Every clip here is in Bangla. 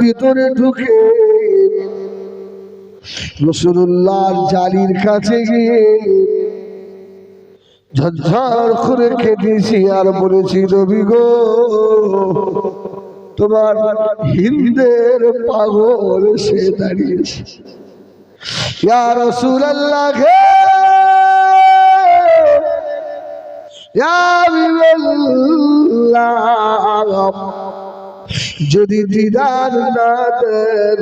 ভিতরে ঢুকে রসুল্লাহ জালির কাছে গিয়ে ঝরঝর করে কেটেছি আর বলেছি রবি গো, তোমার হিন্দের পাগল সে দাঁড়িয়েছে। ইয়া হাবিবাল্লাহ। যদি দিদার না দেন,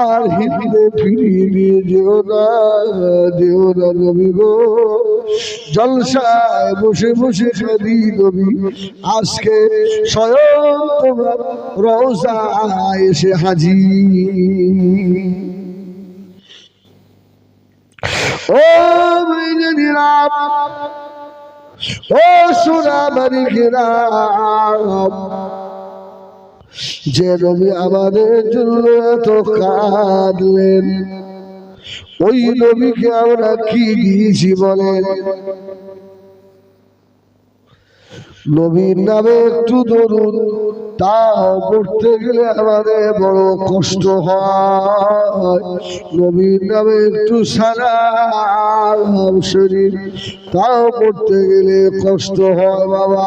আর হিন্দে ফিরিয়ে নিয়ে যেও না যেও না নবী গো। জলসায় বসে বসে খাদি নবী, আজকে স্বয়ং তোমার রওজা এসে হাজি ও মেজনিরাম ও সোনা মানিকেরাম যে নবী আমাদের জন্য এত কাঁদলেন, ওই নবীকে আমরা কি দিয়েছি বলেন? নবীর নামে একটু ধরুন, তাও পড়তে গেলে আমাদের বড় কষ্ট হয়। নবীর নামে একটু সারা শরীর তাও পড়তে গেলে কষ্ট হয় বাবা।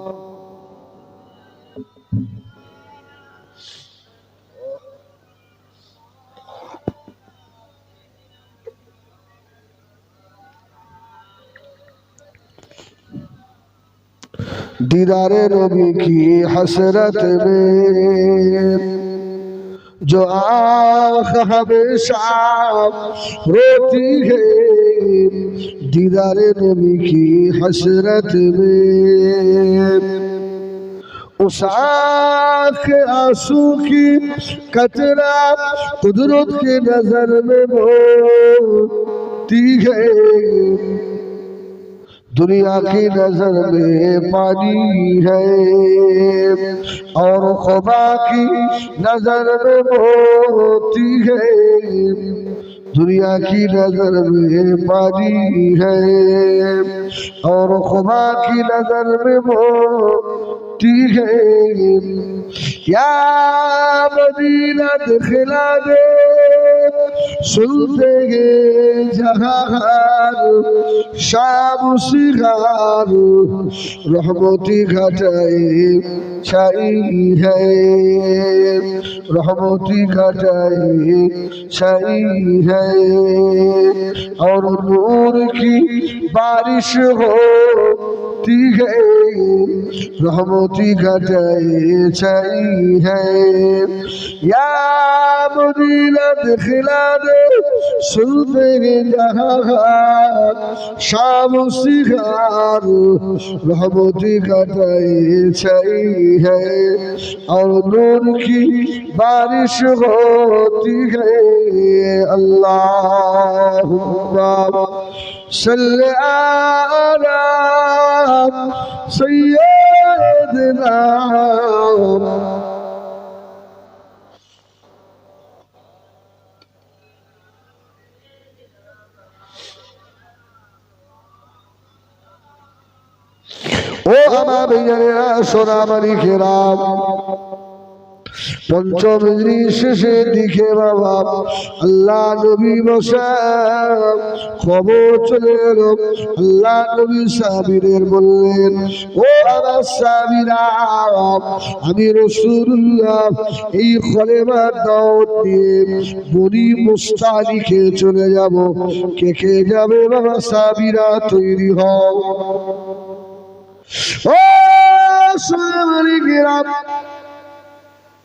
دیدارِ نبی کی حسرت میں۔ جو آخ ہمیشہ روتی ہے، دیدارِ نبی کی حسرت میں۔ اس آخ آنسو کی کچرا قدرت کے نظر میں بھوتی ہے۔ दुनिया की नजर में पानी है और खुदा की नजर में मोती है दुनिया की नजर में पानी है और खुदा की नजर में मोती है या मदीना दिखला दे सुनते गे जहार শাম সিগার রহমতি ঘটাই ছাই है रहमती घटाई छाई है और नूर की बारिश होती है रहमती घटाई छाई है या मदीना दिखला दे सुनते जहाँ शाम सिगार रहमती घटाई छाई है और नूर की बारिश होती है अल्लाह सल आला سيدنا ও আমার বিজ্ঞানীরা সোনামারি খেরাম পঞ্চম শেষের দিকে বাবা, আল্লাহ নবী বসা খবর চলে এলো। আল্লাহ নবী সাবিরের বললেন, ও আমার সাবিরা আমি রসুল্লাহ এই খলেমার দাওয়াত দিয়ে বনি মুস্তালিকে চলে যাব। কে কে যাবে বাবা সাবিরা তৈরি হও। ও সোনামালিকেরা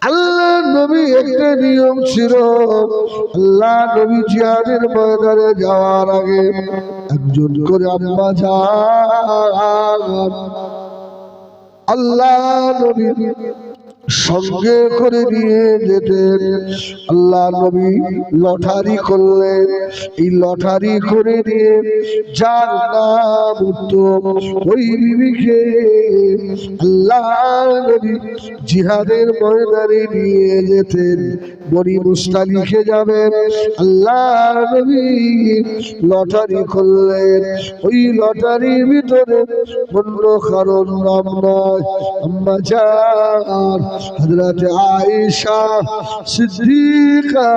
আল্লাহ নবী একটা নিয়ম ছিল। আল্লাহ নবী জিয়ারের ময়দানে যাওয়ার আগে একজন করে আম্মা যান। আল্লাহ নবী সঙ্গে করে নিয়ে যেতেন। আল্লাহ নবী লটারি করলেন। এই লটারি করে নিয়ে যার নাম উত্তম, ওই বিবিকে আল্লাহ নবী জিহাদের ময়দানে নিয়ে যেতেন। বনি মুস্তালিখে যাবেন। আল্লাহ নবী লটারি করলেন। ওই লটারির ভিতরে অন্য কারণ নাম নয়। আম্মা যান হযরত আয়েশা সিদ্দিকা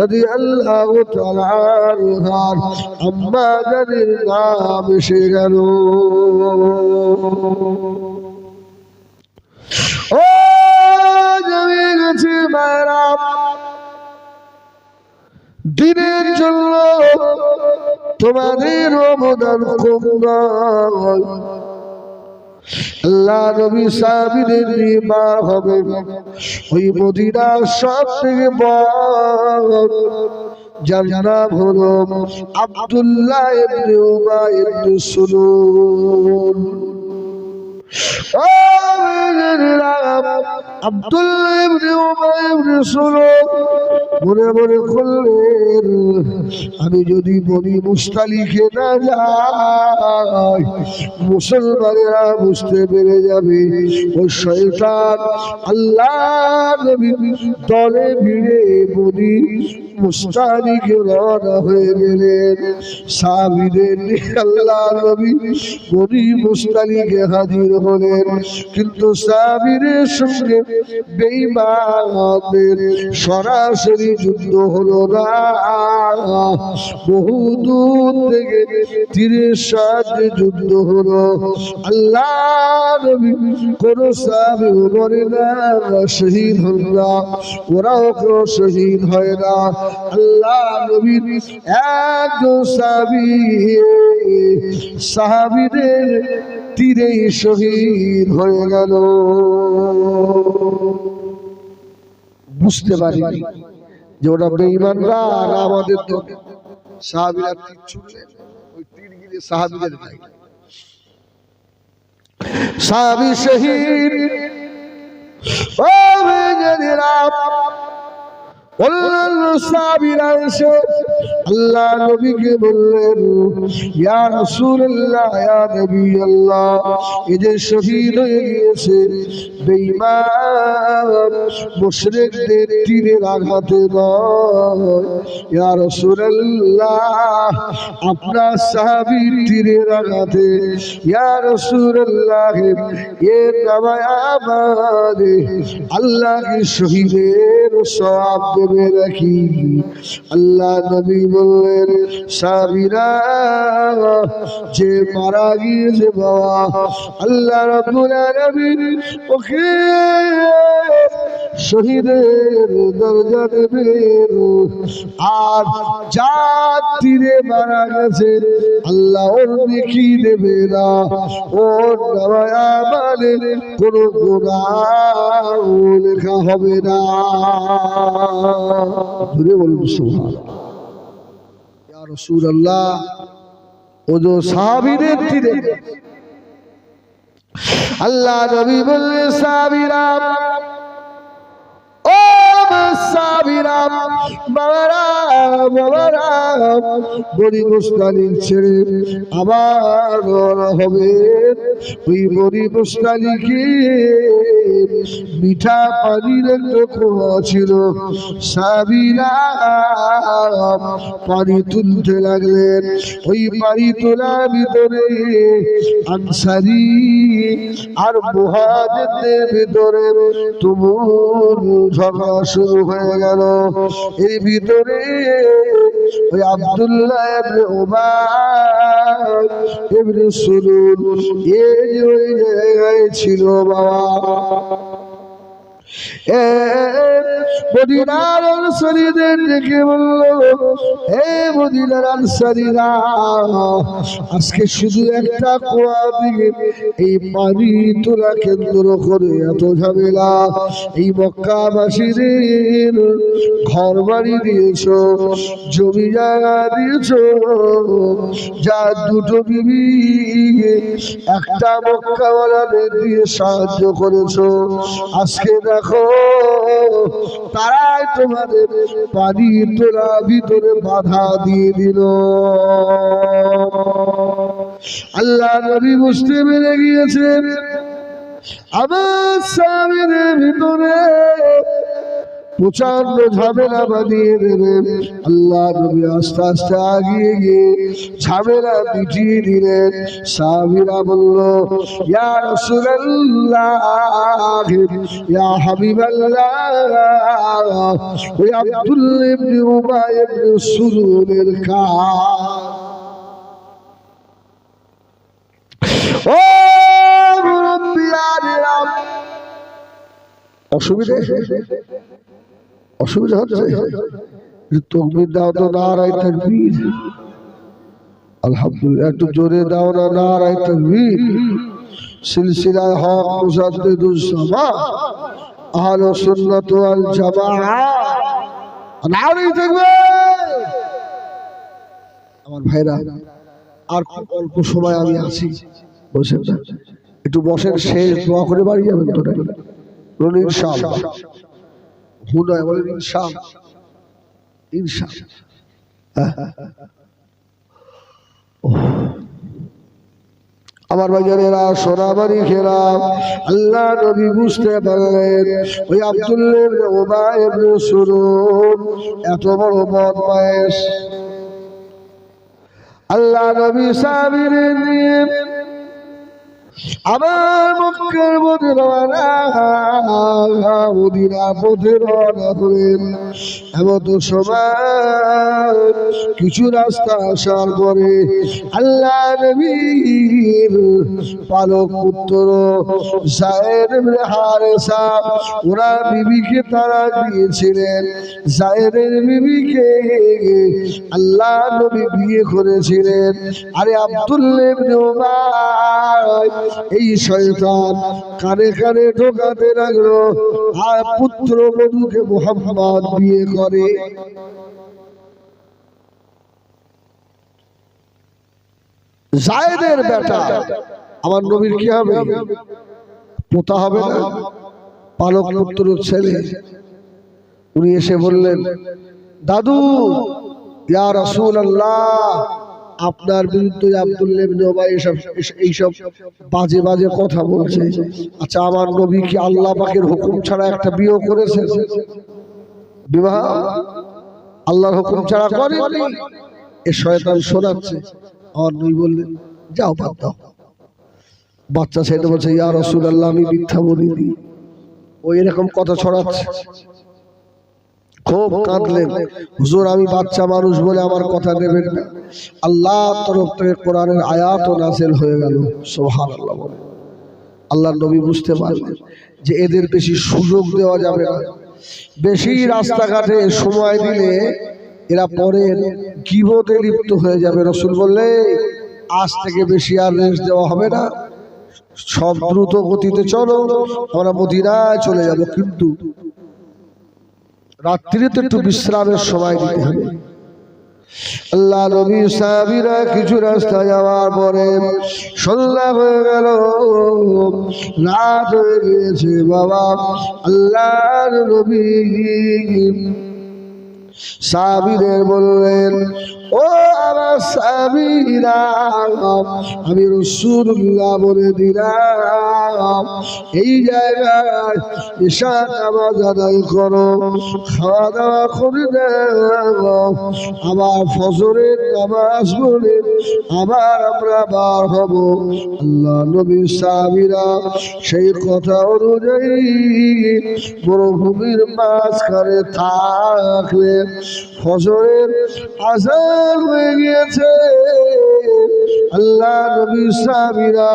রাদিয়াল্লাহু তাআলা আনহার আম্মা জানের নাম এসে গেল। ও জমে গেছে মায়েরা দিনের জন্য তোমাদের অবদান কম নয়। আল্লাহ নবী সাহাবীদের নিয়ে হবে। ওই মদিনা সব থেকে যার নাম হলো আব্দুল্লাহ ইবনে উবাই ইবনে সুলুল আমি যদি বনি মুস্তালিখে না যাই, মুসলমানেরা বুঝতে পেরে যাবে ওই শয়তান আল্লাহ দলে ভিড়ে বনি মুস্তালিখে রওনা হয়ে গেলেন। হাজির হলেন কিন্তু সাহাবীদের সঙ্গে বেঈমানদের সরাসরি যুদ্ধ হলো না। বহু দূর থেকে তীরের সাহায্যে যুদ্ধ হলো। আল্লাহ নবী কোন সাহাবি মরে না, শহীদ হল না, ওরাও কেউ শহীদ হয় না। আল্লাহ নবীর একজন সাহাবি, সাহাবিদের তীরেই শহীদ হয়ে গেল। বুঝতে পারিনি যে ওরা বেঈমানরা আর আমাদের সাহাবিরা তীর ওই তীর গিয়ে সাহাবিদের সাহাবি শহীদ, ও অন্যান্য সাহাবীরা এসে আল্লাহ নবীকে বললেন, ইয়া রাসূলুল্লাহ, ইয়া নবী আল্লাহ এই যে শহীদ হয়ে গিয়েছে মুশরিকদের তীরের আঘাতে নয়। আপনার সাহাবীর তীরের আঘাতে আল্লাহ শহীদের দেবে রাখি আল্লাহ নবী বললেন সাবিরা যে মারা গিয়েছে বাবা আল্লাহ রবুল আলমিন ওকে শহীদের দরজা দেবেন আর যা মারা গেছে আল্লাহ ওর নেকি দেবে না। ওর লেখা হবে না। ধরে বলুন সুবহান ইয়া রাসূলুল্লাহ ও যে সাহাবীদের তীরে। আল্লাহ নবী বললেন সাহাবীরা Musa ছেড়ে আবার হবে। ওই মিঠা পানির ছিল। পানি তুলতে লাগলেন। ওই পানি তোলার ভিতরে আনসারি আর মুহাজিরদের ভিতরে তুমুল ঝগড়া শুরু হয়ে গেল। এই ভিতরে ওই আব্দুল্লাহ ইবনে উবাই এই ওই জায়গায় ছিল বাবা। আজকে শুধু একটা কুয়া থেকে এই পানি তোলা কেন্দ্র করে এত ঝামেলা। এই মক্কাবাসীদের ঘর বাড়ি দিয়েছ, জমি জায়গা দিয়েছ, যা দুটো বিবি একটা মক্কাওয়ালাদের দিয়ে সাহায্য করেছ। আজকে না দেখো তারাই তোমাদের পানি তোলা ভিতরে বাধা দিয়ে দিল। আল্লাহ নবী বুঝতে পেরে গিয়েছেন। আমার স্বামীর ভিতরে প্রচণ্ড ঝামেলা বানিয়ে দেবেন। আল্লাহ নবী আস্তে আস্তে আগিয়ে গিয়ে ঝামেলা মিটিয়ে দিলেন। সাহাবীরা বলল, ইয়া অসুবিধা হচ্ছে তকবির দাও তো নারাই তকবীর। আলহামদুলিল্লাহ, একটু জোরে দাও না নারাই তকবীর। সিলসিলায় হক মুসাদ্দিদুস সামা, আহলে সুন্নাত ওয়াল জামাআ। আমার ভাইরা, আর খুব অল্প সময় আমি আছি। বসেন একটু বসেন, শেষ দোয়া করে বাড়ি যাবেন তো বলুন ইনশাআল্লাহ হু নয় বলেন ইনশাআল্লাহ। হ্যাঁ। আমার বাজারেরা সোনাবাড়ি খেলাম, আল্লাহ নবী বুঝতে পারলেন, ওই ইবনে সুরুন এত বড় বদমায়েশ আল্লাহ নবী সাবিরের নিয়ে আমার মক্কার মধ্যে রওনা সময় কিছু রাস্তা আসার পরে আল্লাহ নবীর পালক পুত্র ওনার বিবিকে তারা দিয়েছিলেন। জায়েরের বিবিকে আল্লাহ নবী বিয়ে করেছিলেন। আরে উবাই এই শয়তান কানে কানে ঢোকাতে লাগল, আর পুত্র বধূকে মোহাম্মদ বিয়ে করে। জায়েদের বেটা, আমার নবীর কি হবে? পোতা হবে না? পালক পুত্র ছেলে। উনি এসে বললেন, দাদু, ইয়া রসুল আল্লাহ আপনার বিরুদ্ধে আব্দুল্লাহ এসব এইসব বাজে বাজে কথা বলছে। আচ্ছা আমার নবী কি আল্লাহ পাকের হুকুম ছাড়া একটা বিয়ে করেছে? বিবাহ? আল্লাহর হুকুম ছাড়া করেনি? এ শয়তান শোনাচ্ছে। আমার নবী বললেন, যাও, বাদ দাও। বাচ্চা ছেলে বলছে, ইয়া রসুল আল্লাহ আমি মিথ্যা বলিনি। ও এরকম কথা ছড়াচ্ছে। খুব কাঁদলেন। হুজুর, আমি বাচ্চা মানুষ বলে আমার কথা নেবেন না। আল্লাহ তরফ থেকে কোরআনের আয়াত নাসেল হয়ে গেল। সোহান আল্লাহ বলে। আল্লাহ নবী বুঝতে পারলেন যে এদের বেশি সুযোগ দেওয়া যাবে না। বেশি রাস্তাঘাটে সময় দিলে এরা পরে গিবতে লিপ্ত হয়ে যাবে। রসুল বললে, আজ থেকে বেশি আর রেস্ট দেওয়া হবে না। সব দ্রুত গতিতে চলো। আমরা মদিনায় চলে যাব। কিন্তু রাত্রিতে একটু বিশ্রামের সময় দিতে হবে। আল্লাহ নবী সাহাবীরা কিছু রাস্তা যাওয়ার পরে সন্ধ্যা হয়ে গেল। রাত হয়ে গিয়েছে, বাবা। আল্লাহ নবী সাহাবীদের বললেন, ও আমার আমি রসুল্লাহ বলে দিলাম, এই জায়গায় ঈশা নামাজ আদায় করো খাওয়া দাওয়া করে দাও আবার ফজরের নামাজ বলে আবার আমরা বার হব। আল্লাহ নবী সাহাবীরা সেই কথা অনুযায়ী মরুভূমির মাঝখানে থাকলে ফজরের আজান হয়ে গিয়েছে আল্লাহ নবী সাহাবীরা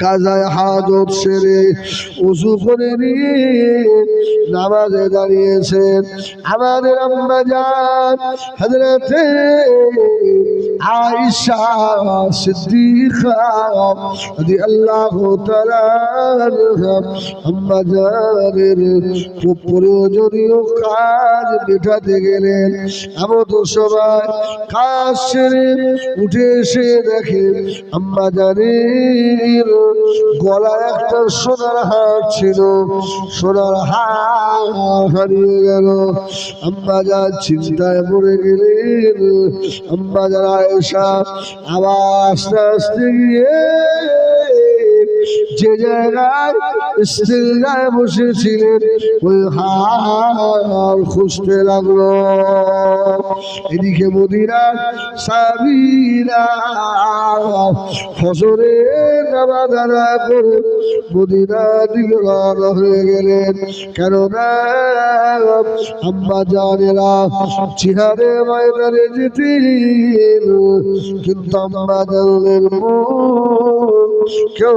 কাজায় হাজত সেরে উঁচু করে নিয়ে নামাজে দাঁড়িয়েছেন। আমাদের আম্মা যান হজরতে আয়েশা সিদ্দিকা রাদিয়াল্লাহু তাআলা আম্মা জানের খুব প্রয়োজনীয় কাজ মেটাতে গেলেন। এমন সময় কাজ সেরে উঠে এসে দেখে আম্মা জানের গলায় একটা সোনার হার ছিল। সোনার হার হারিয়ে গেল। আম্মা যা চিন্তায় পড়ে গেলেন। আম্মা যারা এসা আবার আস্তে আস্তে গিয়ে যে জায়গায় স্ত্রীরায় বসেছিলেন, ওই হার খুঁজতে লাগল। এদিকে সাবিরা ফসরে করে মদিনা দিকে রওনা হয়ে গেলেন। কেননা আম্মা জানেরা চিহারে ময়দানে কিন্তু আম্মা জানলেন কেউ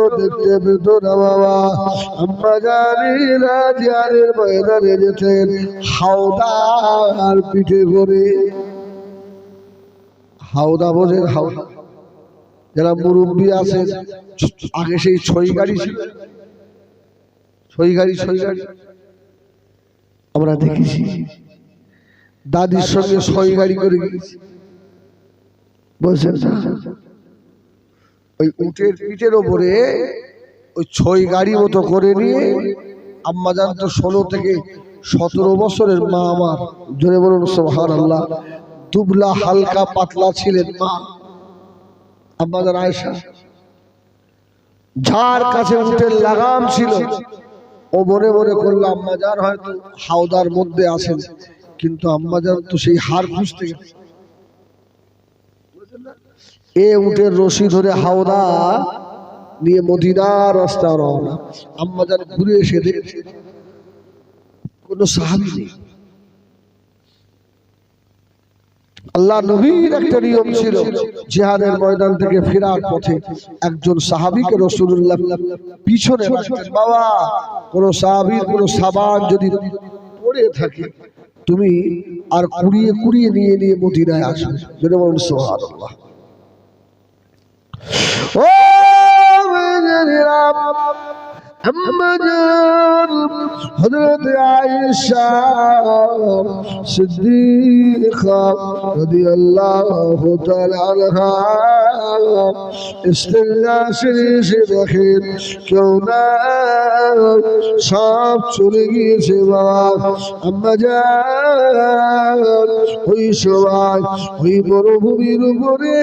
যারা মুরব্বী আছেন, আগে সেই ছই গাড়ি ছিল। ছই গাড়ি ছই গাড়ি। আমরা দেখেছি। দাদির সঙ্গে ছই গাড়ি করে গেছি বলছেন ওই উটের পিঠের ওপরে ওই ছই গাড়ি মতো করে নিয়ে আম্মা জান তো ষোলো থেকে সতেরো বছরের মা আমার। জোরে বলুন সোহান আল্লাহ দুবলা হালকা পাতলা ছিলেন মা। আম্মা জান আয়সা যার কাছে উটের লাগাম ছিল। ও মনে মনে করল আম্মা যান হয়তো হাওদার মধ্যে আছেন, কিন্তু আম্মা যান তো সেই হার খুঁজতে গেছে। এ উটের রশি ধরে হাওদা নিয়ে মদিনার রাস্তা রওনা। আম্মা যান ঘুরে এসে দেখছে কোনো সাহাবি নেই। আল্লাহ নবীর একটা নিয়ম ছিল, জিহাদের ময়দান থেকে ফেরার পথে একজন সাহাবিকে রসুল্লাহ পিছনে বাবা, কোন সাহাবির কোন সাবান যদি পড়ে থাকে, তুমি আর কুড়িয়ে কুড়িয়ে নিয়ে নিয়ে মদিনায় আসবে। যেটা বলুন আল্লাহ ও আম্মা জান হযরত আয়েশা সিদ্দিকা রাদিয়াল্লাহু তাআলা আনহা ইস্তেঞ্জা শরীফে দেখেন কেউ না সব চলে গিয়েছে বাবা। আম্মা জান ওই সময় ওই মরুভূমির উপরে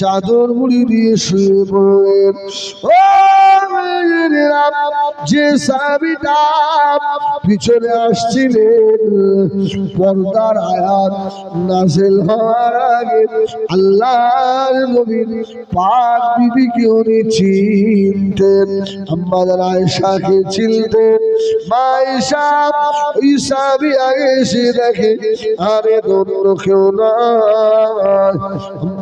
চাদর মুড়ি দিয়ে শুয়ে পড়লেন। ও মেয়েরা, যে সাবিটা পিছনে আসছিলেন, পর্দার আয়াত নাজেল হওয়ার আগে আল্লাহর নবীর পাক বিবিকে উনি চিনতেন আমাদের আয়েশাকে চিনতেন। দেখে, আরে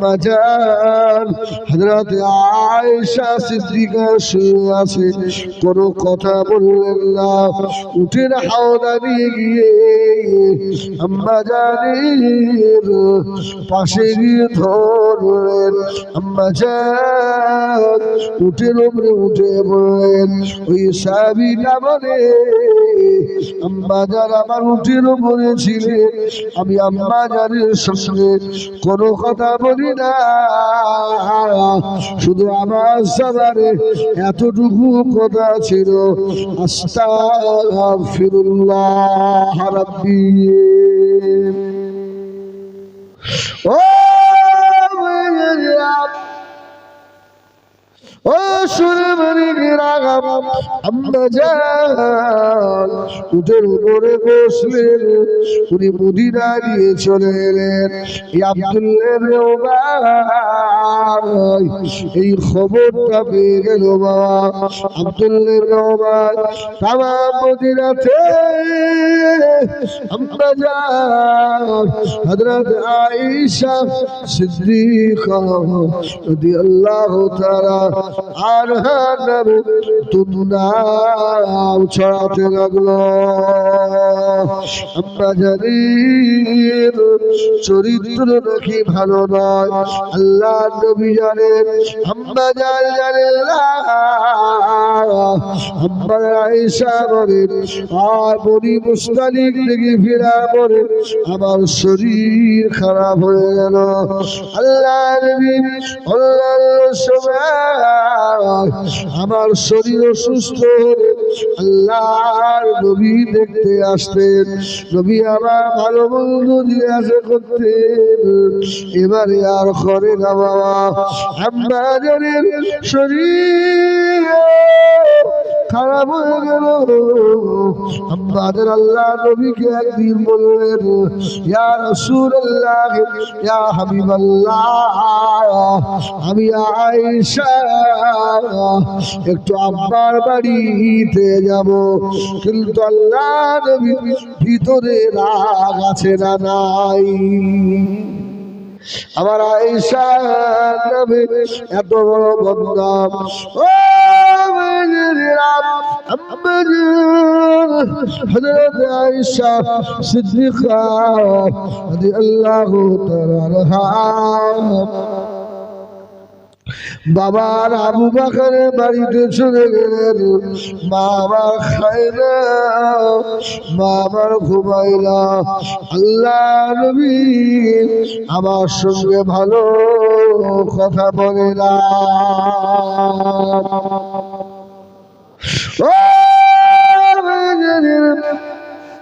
না জান কোনো কথা বললেন না। উঠের হাওদা নিয়ে গিয়ে, আম্মা জানের পাশে গিয়ে ধরলেন। আম্মা জান উঠের উপরে উঠে বললেন, ওই সাবি না বলে আম্মা আমার উঠের উপরে ছিলেন আমি আম্মা সঙ্গে কোনো কথা বলি না। শুধু আমার সাবারে এতটুকু কথা ছিল, আস্তাগফিরুল্লাহ রাব্বি। ও ও সুরমণি উনি নিয়ে চলে এলেন। এই এই খবরটা পেয়ে গেল বাবা। আব্দুল্লাহ তামা মদিনাতে আম্মা জান হযরত আয়েশা সিদ্দিকা আনহা নামে দুনাম ছড়াতে লাগল। আমরা জানি চরিত্র নাকি ভালো নয়, আল্লাহ নবী জান জানেন না। আম্মা আয়েশা বলেন আর বনি আমার শরীর খারাপ হয়ে গেল। আল্লাহ নবী আল্লাহর সময় আমার শরীর সুস্থ আল্লাহ নবী দেখতে আসতেন। নবী আমার ভালো নিয়ে আসে করতেন, এবারে আর করে না বাবা আমাদের শরীর খারাপ হয়ে গেল। আমাদের আল্লাহ নবীকে একদিন বললেন, ইয়া রাসূলুল্লাহ, ইয়া আমি আয়েশা, একটু আব্বার বাড়িতে যাব। কিন্তু আল্লাহ নবী ভিতরে রাগ আছে না নাই? আমার আয়েশা নামে এত বড় বদনাম ও মেয়েরা, আম্মাজান, হযরত আয়েশা সিদ্দিকা রাদিয়াল্লাহু তাআলা আনহা বাবার আবু বাকারের বাড়িতে চলে গেলেন। মা আমার খায় না ঘুমায় না আল্লাহ নবী আমার সঙ্গে ভালো কথা বলে না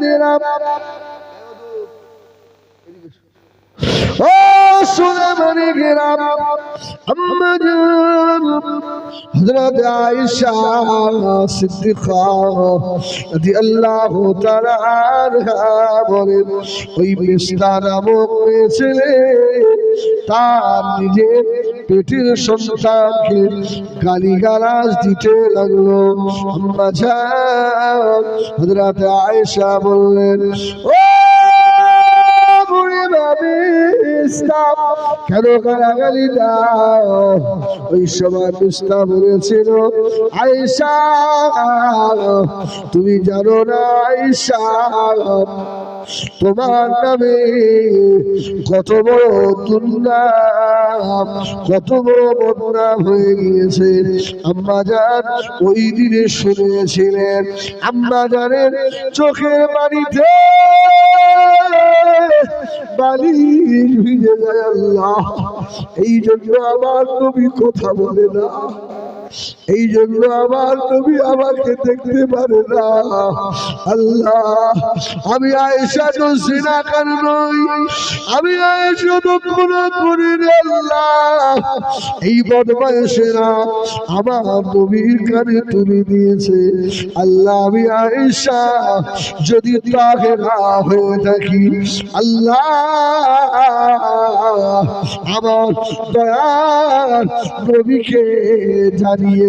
মেয়েরা ও সোনা মানে গেরাম আম্মাজান হযরত আয়েশা সিদ্দিকা রাদিয়াল্লাহু তাআলা বলেন, ওই মিস্তা নামক মেয়ে ছেলে তার নিজের পেটের সন্তানকে গালিগালাজ দিতে লাগল। আম্মা জান, হযরত আয়েশা বললেন, ও ওই সময় বলেছিল তুমি জানো না তোমার নামে কত বড় কত বড় বদনাম হয়ে গিয়েছে। আম্মা জান ওই দিনে শুনেছিলেন আম্মা জানের চোখের বাড়িতে বালি ভিজে যায় আল্লাহ। এই জন্য আমার নবী কথা বলে না। এই জন্য আমার নবী আমাকে দেখতে পারে না। আল্লাহ, আমি আয়েশা তো সিনাকার নই। আমি আয়েশা তো কোন করি আল্লাহ। এই বদমায়েশেরা আমার নবীর কানে তুলে দিয়েছে। আল্লাহ, আমি আয়েশা, যদি তাকে না হয়ে থাকি, আল্লাহ, আমার দয়ার নবীকে জানিয়ে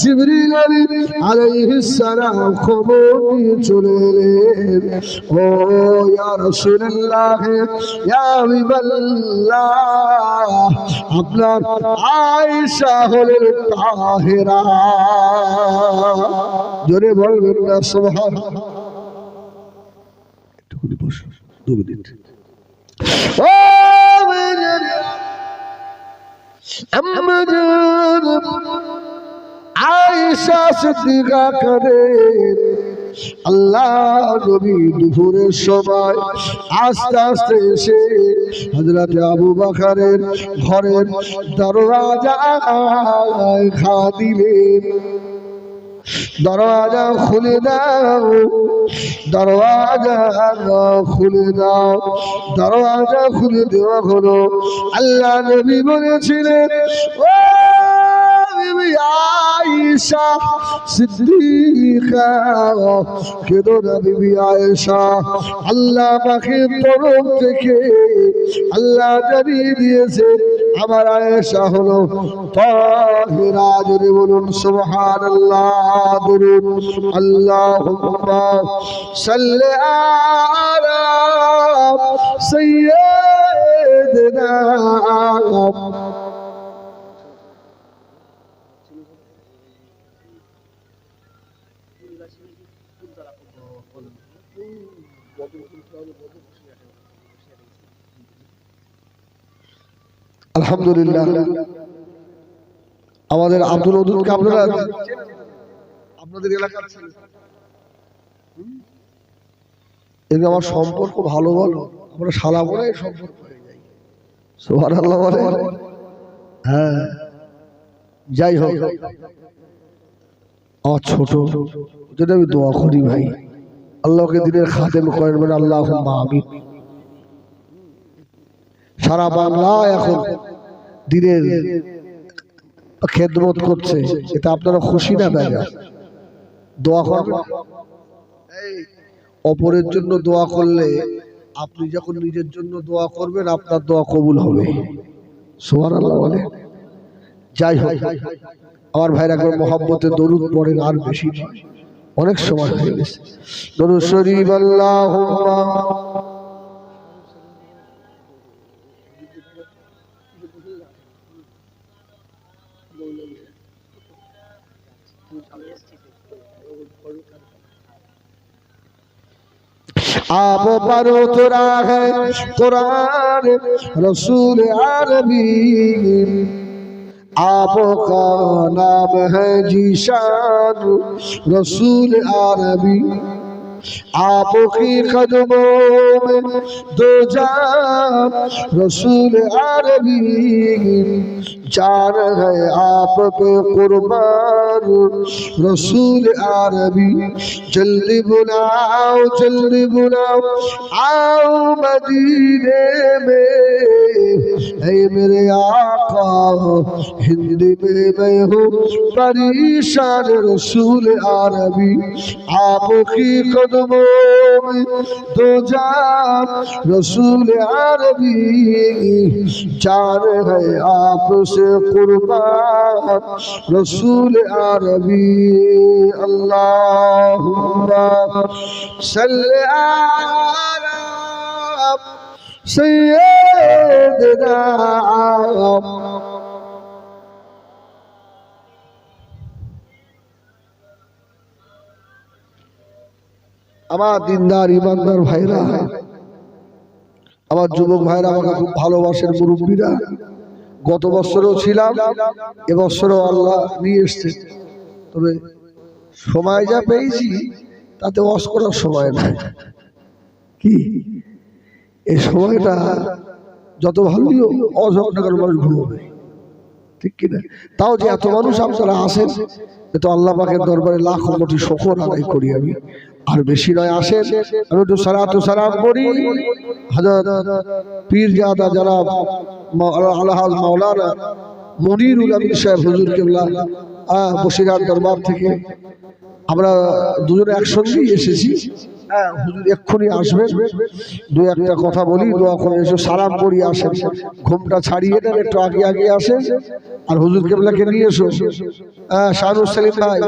জিবরিল আলাইহিস সালাম খবর নিয়ে চলে এলেন। ও ইয়া রাসূলুল্লাহ, ইয়া হাবিবাল্লাহ, আপনার আয়েশা হলেন তাহেরা। জোরে বলবেন না সুবহান একটুখানি বসো, দু মিনিট। ও মেয়েদের আয়েশা সিদ্দিকা করেন আল্লাহ নবী দুপুরের সময় আস্তে আস্তে এসে হজরত আবু বাকারের ঘরের দরওয়াজা খা দিলেন দরওয়াজা খুলে দাও, দরওয়াজা খুলে দাও, দরওয়াজা খুলে দেওয়া হলো। আল্লাহ নবী বলেছিলেন, ও আয়েশা সিদ্দিকা, কেদো না বিবি আয়েশা। আল্লাহ পাকের তরফ থেকে আল্লাহ জানিয়ে দিয়েছে, আমার আয়েশা হলো তাহিরা যদি বলুন, সুবহানাল্লাহ বলুন, আল্লাহুম্মা সাল্লি আলা সাইয়্যিদিনা আলহামদুলিল্লাহ। আমাদের আব্দুল ওদুদকে আপনারা আপনাদের এলাকার ছেলে। আমার সম্পর্ক ভালো বলো? আমরা শালা বলে সম্পর্ক হয়ে যাই। সোহার আল্লাহ বলে হ্যাঁ। যাই হোক। আমার ছোট যেটা আমি দোয়া করি ভাই। আল্লাহকে দিনের খাতেম করেন বলে আল্লাহ আমি সারা বাংলা এখন দিনের খেদমত করছে এটা আপনারা খুশি না বেজা দোয়া করবেন। অপরের জন্য দোয়া করলে আপনি যখন নিজের জন্য দোয়া করবেন, আপনার দোয়া কবুল হবে। সোহার আল্লাহ বলে। যাই হোক, আমার ভাইরা একবার মহাব্বতে দরুদ পড়েন আর বেশি অনেক সময় হয়ে গেছে। आप पर उतरा है कुरान रसूल अरबी आपका नाम है जीशान रसूल अरबी आपकी कदमों में दो जान रसूल अरबी जान है आप पे कुर्बान रसूल अरबी जल्दी बुलाओ जल्दी बुलाओ आओ मदीने में है मेरे आका हिंदी में मैं हूँ परेशान रसूल अरबी आपकी कदमों में दो जान रसूल अरबी जान है आपसे कुर्बान रसूल अरबी अल्लाह सल्ले আমার দিনদার, ইমানদার ভাইরা, আমার যুবক ভাইরা আমাকে খুব ভালোবাসেন মুরব্বীরা। গত বছরেও ছিলাম এবছরও আল্লাহ নিয়ে এসছে। তবে সময় যা পেয়েছি, তাতে অস করার সময় নাই। কি? এই সময়টা যত ভালোই অসহনগর মানুষ ঘুমোবে। ঠিক কিনা? তাও যে এত মানুষ আপনারা আসেন, এ তো আল্লাহ পাকের দরবারে লাখ কোটি শকর আদায় করি আমি। আর বেশি নয়, আসেন, আমি একটু সালাতু সালাম করি হযরত পীর জাদা যারা আলহাজ মাওলানা মনিরুল আমিন সাহেব হুজুর কেবলা বসিরহাট দরবার থেকে। আমরা দুজনে একসঙ্গেই এসেছি। হ্যাঁ হুজুর এক্ষুনি আসবেন। দু একটা কথা বলি, দোয়া করে এসে, সালাম করি, আসেন। ঘুমটা ছাড়িয়ে দেন, একটু আগে আগে আসেন। আর হুজুর কেবলাকে নিয়ে এসো? হ্যাঁ শাহরুখ সেলিম ভাই।